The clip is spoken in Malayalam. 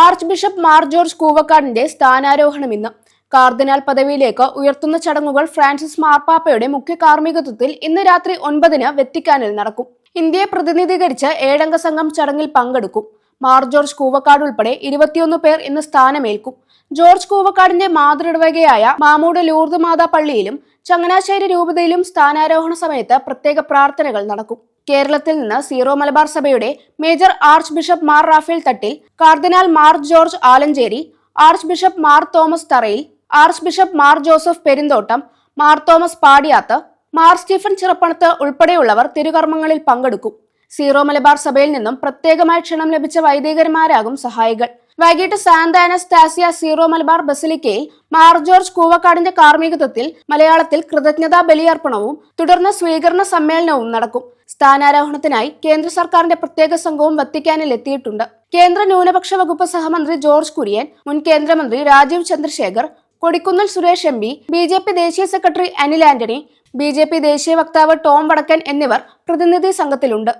ആർച്ച് ബിഷപ്പ് മാർ ജോർജ് കൂവക്കാടിന്റെ സ്ഥാനാരോഹണം ഇന്ന്. കാർദിനാൾ പദവിയിലേക്ക് ഉയർത്തുന്ന ചടങ്ങുകൾ ഫ്രാൻസിസ് മാർപ്പാപ്പയുടെ മുഖ്യ കാർമ്മികത്വത്തിൽ ഇന്ന് രാത്രി ഒൻപതിന് വെത്തിക്കാനിൽ നടക്കും. ഇന്ത്യയെ പ്രതിനിധീകരിച്ച് ഏഴംഗ സംഘം ചടങ്ങിൽ പങ്കെടുക്കും. മാർ ജോർജ് കൂവക്കാട് ഉൾപ്പെടെ ഇരുപത്തിയൊന്ന് പേർ ഇന്ന് സ്ഥാനമേൽക്കും. ജോർജ് കൂവക്കാടിന്റെ മാതൃടവകയായ മാമൂട് ലൂർദ് മാതാ പള്ളിയിലും ചങ്ങനാശ്ശേരി രൂപതയിലും സ്ഥാനാരോഹണ സമയത്ത് പ്രത്യേക പ്രാർത്ഥനകൾ നടക്കും. കേരളത്തിൽ നിന്ന് സീറോ മലബാർ സഭയുടെ major archbishop Mar Raphael Thattil cardinal Mar George Alencherry archbishop Mar Thomas Tharayil archbishop Mar Joseph Perinthottam Mar Thomas Padiyath Mar Stephen Chirappanath ഉൾപ്പെടെയുള്ളവർ തിരുകർമ്മങ്ങളിൽ പങ്കെടുക്കും. സീറോ മലബാർ സഭയിൽ നിന്നും പ്രത്യേകമായി ക്ഷണം ലഭിച്ച വൈദികന്മാരാകും സഹായികൾ. വൈകിട്ട് സാന്ത അനസ്താസിയ സീറോ മലബാർ ബസിലിക്കയിൽ മാർ ജോർജ് കൂവക്കാടിന്റെ കാർമ്മികത്വത്തിൽ മലയാളത്തിൽ കൃതജ്ഞതാ ബലിയർപ്പണവും തുടർന്ന് സ്വീകരണ സമ്മേളനവും നടക്കും. സ്ഥാനാരോഹണത്തിനായി കേന്ദ്ര സർക്കാരിന്റെ പ്രത്യേക സംഘവും വത്തിക്കാനിൽ എത്തിയിട്ടുണ്ട്. കേന്ദ്ര ന്യൂനപക്ഷ വകുപ്പ് സഹമന്ത്രി ജോർജ് കുര്യൻ മുൻ കേന്ദ്രമന്ത്രി Rajeev Chandrasekhar Kodikunnil Suresh M P B J P ദേശീയ secretary Anil Antony B J P ദേശീയ വക്താവ് ടോം വടക്കൻ എന്നിവർ പ്രതിനിധി സംഘത്തിലുണ്ട്.